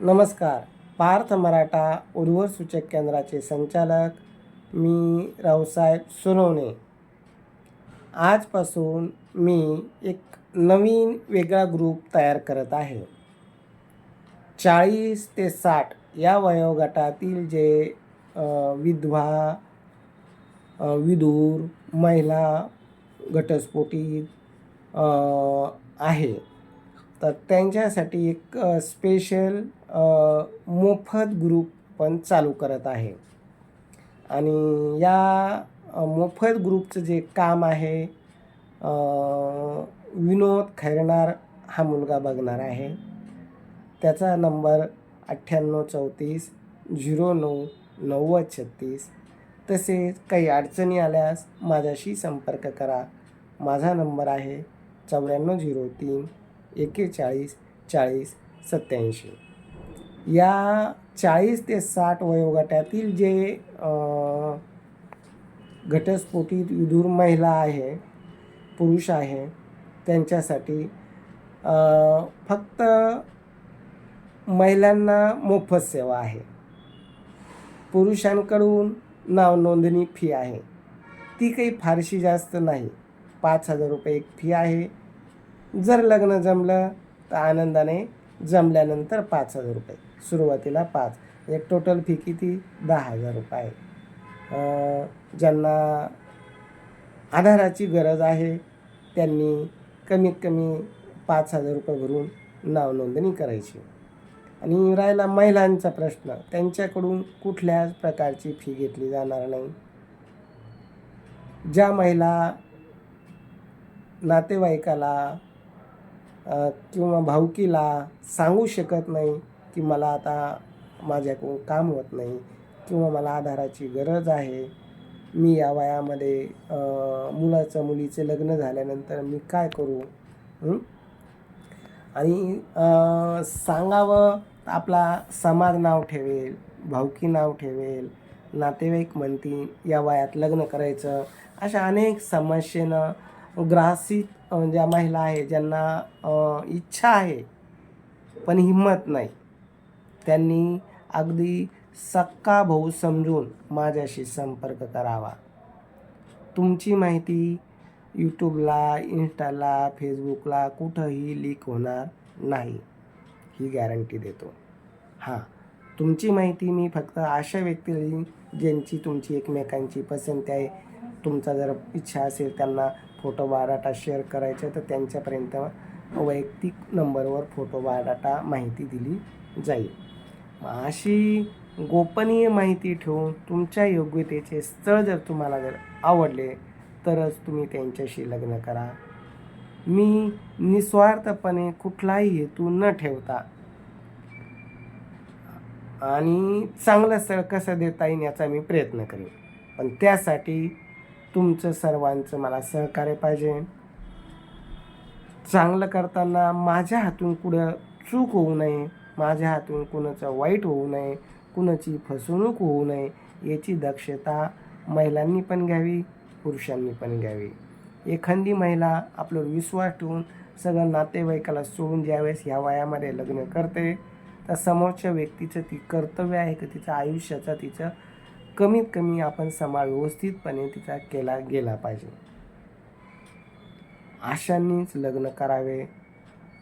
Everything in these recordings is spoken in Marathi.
नमस्कार. पार्थ मराठा उर्वर सूचक केंद्राचे संचालक मी रावसाहेब सोनवणे. आजपासून मी एक नवीन वेगळा ग्रुप तयार करत आहे. चाळीस ते साठ या वयोगटातील जे विधवा विधूर महिला घटस्फोटी आहे. तर त्यांच्यासाठी एक स्पेशल मोफत ग्रुप पण चालू करत आहे. आणि या मोफत ग्रुपचं जे काम आहे विनोद खैरणार हा मुलगा बघणार आहे. त्याचा नंबर अठ्ठ्याण्णव चौतीस झिरो नऊ नव्वद छत्तीस. तसेच काही अडचणी आल्यास माझ्याशी संपर्क करा. माझा नंबर आहे चौऱ्याण्णव झिरो तीन एकेचाळीस चाळीस सत्याऐंशी या चाळीस ते साठ वयोगटातील जे घटस्फोटीत विदूर विधूर महिला आहे पुरुष आहे त्यांच्यासाठी फक्त महिलांना मोफत सेवा आहे. पुरुषांकडून नाव नोंदणी फी आहे. ती काही फारशी जास्त नाही. पाच हजार रुपये एक फी आहे. जर लग्न जमलं तर आनंदाने जमल्यानंतर पाच हजार रुपये. सुरुवातीला पाच. एक टोटल फी किती? दहा हजार रुपये. आहे ज्यांना आधाराची गरज आहे त्यांनी कमीत कमी पाच हजार रुपये भरून नावनोंदणी करायची. आणि राहिला महिलांचा प्रश्न. त्यांच्याकडून कुठल्याच प्रकारची फी घेतली जाणार नाही. ज्या महिला नातेवाईकाला किंवा भाऊकीला सांगू शकत नाही की मला आता माझ्याकडून काम होत नाही किंवा मला आधाराची गरज आहे. मी या वयामध्ये मुलाचं मुलीचे लग्न झाल्यानंतर मी काय करू? आणि सांगावं आपला समाज नाव ठेवेल भाऊकी नाव ठेवेल नातेवाईक म्हणतील या वयात लग्न करायचं अशा अनेक समस्येनं ग्रासित ज्या महिला आहे ज्यांना इच्छा आहे पण हिंमत नाही त्यांनी अगदी सक्का भाऊ समजून माझ्याशी संपर्क करावा. तुमची माहिती यूट्यूबला इंस्टाला फेसबुकला कुठंही लीक होणार नाही ही गॅरंटी देतो. हां तुमची माहिती मी फक्त अशा व्यक्ती देईन ज्यांची तुमची एकमेकांची पसंती आहे. तुमचा जर इच्छा असेल त्यांना फोटो बायोडाटा शेअर करायचे तर त्यांच्यापर्यंत वैयक्तिक नंबरवर फोटो बायोडाटा माहिती दिली जाईल. अशी गोपनीय माहिती ठेवून तुमच्या योग्यतेचे स्थळ जर तुम्हाला जर आवडले तरच तुम्ही त्यांच्याशी लग्न करा. मी निस्वार्थपणे कुठलाही हेतू न ठेवता आणि चांगलं स्थळ कसं देता येईल याचा मी प्रयत्न करेन. पण त्यासाठी तुमचं सर्वांचं मला सहकार्य पाहिजे. चांगलं करताना माझ्या हातून कुठं चूक होऊ नये माझ्या हातून कुणाचं वाईट होऊ नये कुणाची फसवणूक होऊ नये याची दक्षता महिलांनी पण घ्यावी पुरुषांनी पण घ्यावी. एखादी महिला आपल्यावर विश्वास ठेवून सगळं नातेवाईकाला सोडून ज्यावेळेस ह्या वयामध्ये लग्न करते तर समोरच्या व्यक्तीचं ती कर्तव्य आहे का तिचं आयुष्याचा तिचं कमीत कमी आपण सांभाळ व्यवस्थितपणे तिचा केला गेला पाहिजे. अशांनीच लग्न करावे.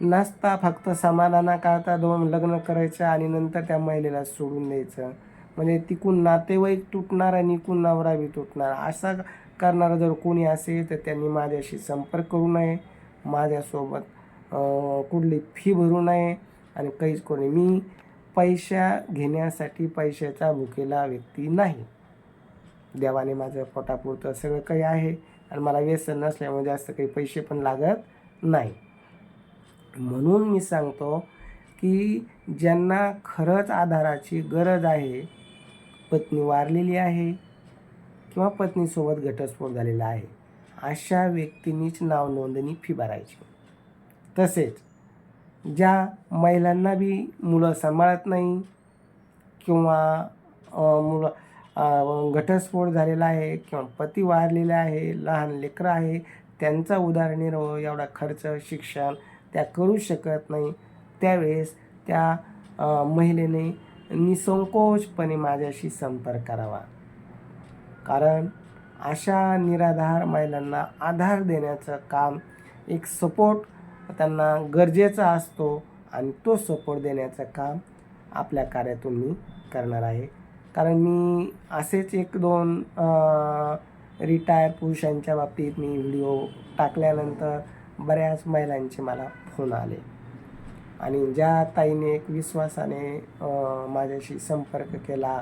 नसता फक्त समाधानाकरता दोन लग्न करायचं आणि नंतर त्या महिलेला सोडून द्यायचं. म्हणजे तिकून नातेवाईक तुटणार आणि इकून नवरा बी तुटणार. असा करणारा जर कोणी असेल तर त्यांनी माझ्याशी संपर्क करू नये. माझ्यासोबत कुठली फी भरू नये. आणि काहीच करू नये. मी पैशा घेण्यासाठी पैशाचा भुकेला व्यक्ती नाही. देवाने माझं पोटापुरतं सगळं काही आहे आणि मला व्यसन नसल्यामुळे जास्त काही पैसे पण लागत नाही. म्हणून मी सांगतो की ज्यांना खरंच आधाराची गरज आहे पत्नी वारलेली आहे किंवा पत्नीसोबत घटस्फोट झालेला आहे अशा व्यक्तींनीच नाव नोंदणी फी भरायची. तसेच ज्या महिलांना बी मुलं सांभाळत नाही किंवा मुलं घटस्फोट झालेला आहे किंवा पती वारलेला आहे लहान लेकरं आहे त्यांचा उदारनिर्वाह एवढा खर्च शिक्षण त्या करू शकत नाही. त्यावेळेस त्या महिलेने निसंकोचपणे माझ्याशी संपर्क करावा. कारण अशा निराधार महिलांना आधार देण्याचं काम एक सपोर्ट त्यांना गरजेचा असतो आणि तो सपोर्ट देण्याचं काम आपल्या कार्यातून मी करणार आहे. कारण मी असेच एक दोन रिटायर पुरुषांच्या बाबतीत मी व्हिडिओ टाकल्यानंतर बऱ्याच महिलांचे मला फोन आले. आणि ज्या ताईने एक विश्वासाने माझ्याशी संपर्क केला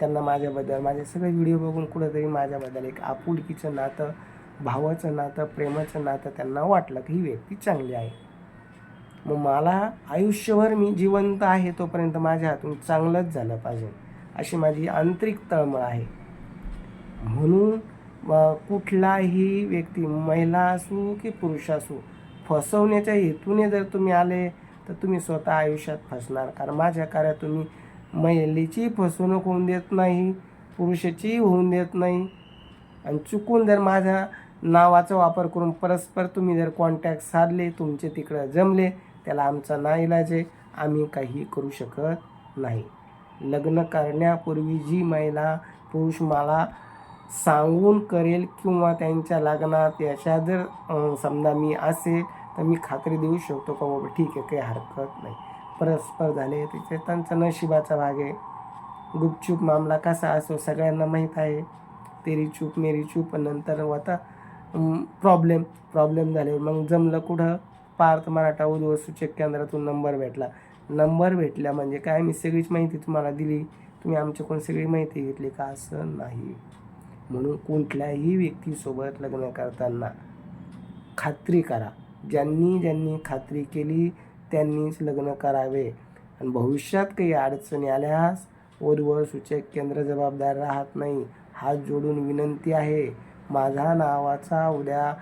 त्यांना माझ्याबद्दल माझे सगळे व्हिडिओ बघून कुठंतरी माझ्याबद्दल एक आपुलकीचं नातं भावाचं नातं प्रेमाचं नातं त्यांना वाटलं की ही व्यक्ती चांगली आहे. मग मला आयुष्यभर मी जिवंत आहे तोपर्यंत माझ्या हातून चांगलंच झालं पाहिजे अशी माझी आंतरिक तळमळ आहे. म्हणून कुठलाही व्यक्ती महिला असू की पुरुष असू फसवण्याच्या हेतूने जर तुम्ही आले तर तुम्ही स्वतः आयुष्यात फसणार. कारण माझ्या कार्यात तुम्ही महिलेची फसवणूक होऊन देत नाही पुरुषाचीही होऊन देत नाही. आणि चुकून जर माझ्या नावाचा वापर करून परस्पर तुम्ही जर कॉन्टॅक्ट साधले तुमचे तिकडं जमले त्याला आमचा नाईलाज आहे. आम्ही काही करू शकत नाही. लग्न करण्यापूर्वी जी महिला पुरुष मला सांगून करेल किंवा त्यांच्या लग्नात याच्या जर समजा मी असेल तर मी खात्री देऊ शकतो का बाबा ठीक आहे काही हरकत नाही. परस्पर झाले तिथे त्यांचा नशिबाचा भाग आहे. गुपचूप मामला कसा असो सगळ्यांना माहीत आहे. तेरी चूप मेरी चूप नंतर होता प्रॉब्लेम प्रॉब्लेम झाले. मग जमलं कुठं? पार्थ मराठा उद्योग सूचक केंद्रातून नंबर भेटला. नंबर भेटला म्हणजे काय? मी सगळीच माहिती तुम्हाला दिली. तुम्ही आमच्याकडून सगळी माहिती घेतली का? असं नाही. म्हणून कुठल्याही व्यक्तीसोबत लग्न करताना खात्री करा. ज्यांनी ज्यांनी खात्री केली त्यांनीच लग्न करावे. आणि भविष्यात काही अडचणी आल्यास वधूवर सूचक केंद्र जबाबदार राहत नाही. हात जोडून विनंती आहे. माझा नावाचा उद्या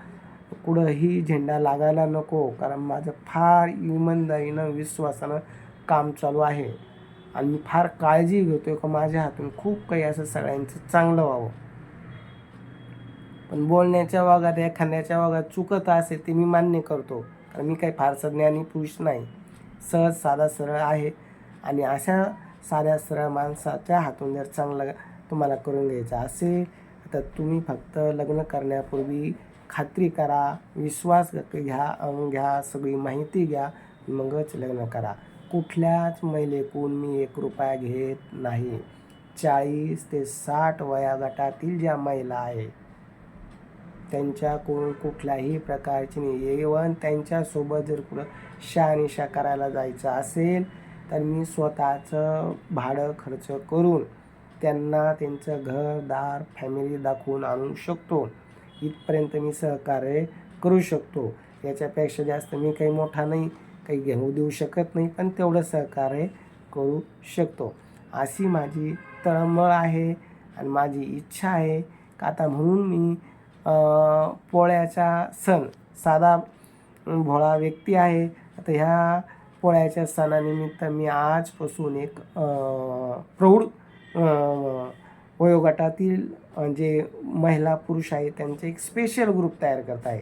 कुठंही झेंडा लागायला नको कारण माझं फार इमानदारीनं विश्वासानं काम चालू आहे. आणि मी फार काळजी घेतो का माझ्या हातून खूप काही असं सगळ्यांचं चांगलं व्हावं. पण बोलण्याच्या वागात एखाद्याच्या वागात चुकत असेल ते मी मान्य करतो कारण मी काही फारसं ज्ञानी पुरुष नाही. सहज साधा सरळ आहे. आणि अशा साध्या सरळ माणसाच्या हातून जर चांगलं तुम्हाला करून घ्यायचं असेल तर तुम्ही फक्त लग्न करण्यापूर्वी खात्री करा विश्वास घ्या अं, घ्या सगळी माहिती घ्या मगच लग्न करा. कुठल्याच महिलेकून मी एक रुपया घेत नाही. चाळीस ते साठ वयागटातील ज्या महिला आहे त्यांच्याकडून कुठल्याही प्रकारची नाही. इवन त्यांच्यासोबत जर कुठं शहानिशा करायला जायचं असेल तर मी स्वतःचं भाडं खर्च करून त्यांना त्यांचं घर दार फॅमिली दाखवून आणू शकतो. इथपर्यंत मी सहकार्य करू शकतो. याच्यापेक्षा जास्त मी काही मोठा नाही काही घेऊ देऊ शकत नाही पण तेवढं सहकार्य करू शकतो. अशी माझी तळमळ आहे आणि माझी इच्छा आहे. का आता म्हणून मी पोळ्याचा सण साधा भोळा व्यक्ती आहे. आता ह्या पोळ्याच्या सणानिमित्त मी आजपासून एक प्रौढ वयोगटातील जे महिला पुरुष आहेत त्यांचे एक स्पेशल ग्रुप तयार करत आहे.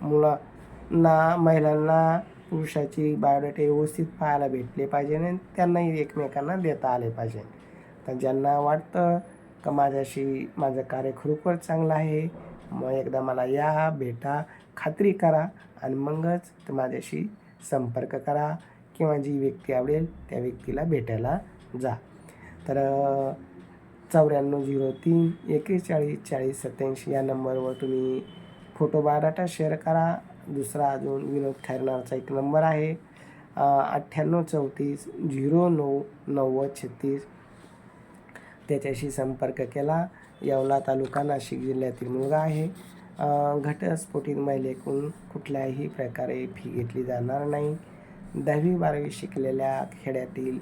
मुलांना महिलांना पुरुषाची बायोडेटा व्यवस्थित पाहायला भेटले पाहिजे आणि त्यांनाही एकमेकांना देता आले पाहिजे. तर ज्यांना वाटतं का माझ्याशी माझं कार्य खरोखर चांगलं आहे मग एकदा मला या भेटा खात्री करा आणि मगच माझ्याशी संपर्क करा किंवा जी व्यक्ती आवडेल त्या व्यक्तीला भेटायला जा. तर चौऱ्याण्णव झिरो तीन एकेचाळीस चाळीस सत्याऐंशी या नंबरवर तुम्ही फोटो बायोडाटा शेअर करा. दुसरा अजून विनोद खैरनारचा एक नंबर आहे. अठ्ठ्याण्णव चौतीस झिरो नऊ नव्वद छत्तीस. त्याच्याशी संपर्क केला. येवला तालुका नाशिक जिल्ह्यातील मुलगा आहे. घटस्फोटीत महिलेकडून कुठल्याही प्रकारे फी घेतली जाणार नाही. दहावी बारावी शिकलेल्या खेड्यातील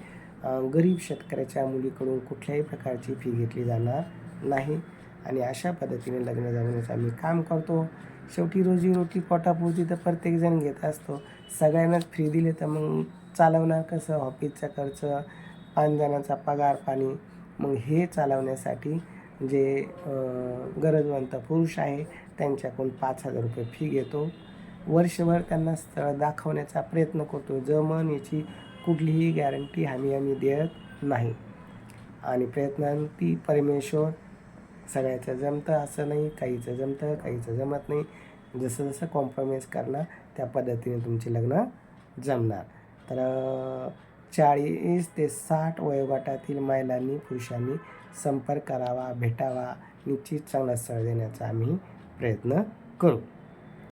गरीब शेतकऱ्याच्या मुलीकडून कुठल्याही प्रकारची फी घेतली जाणार नाही. आणि अशा पद्धतीने लग्न जमवण्याचं आम्ही काम करतो. शेवटी रोजीरोटी पोटापोटी तर प्रत्येकजण घेत असतो. सगळ्यांनाच फ्री दिले तर मग चालवणार कसं? ऑफिसचा खर्च पाच जणांचा पगार पाणी. मग हे चालवण्यासाठी जे गरजवंत पुरुष आहे त्यांच्याकडून पाच हजार रुपये फी घेतो. वर्षभर त्यांना स्थळ दाखवण्याचा प्रयत्न करतो. जमन याची कुठलीही गॅरंटी हमी आम्ही देत नाही. आणि प्रयत्नांती परमेश्वर सगळ्याचं जमतं असं नाही काहीचं जमतं काहीचं जमत नाही. जसं जसं कॉम्प्रोमाइज करणार त्या पद्धतीने तुमचे लग्न जमणार. तर चाळीस ते साठ वयोगटातील महिलांनी पुरुषांनी संपर्क करावा भेटावा निश्चित चांगला स्थळ देण्याचा आम्ही प्रयत्न करू.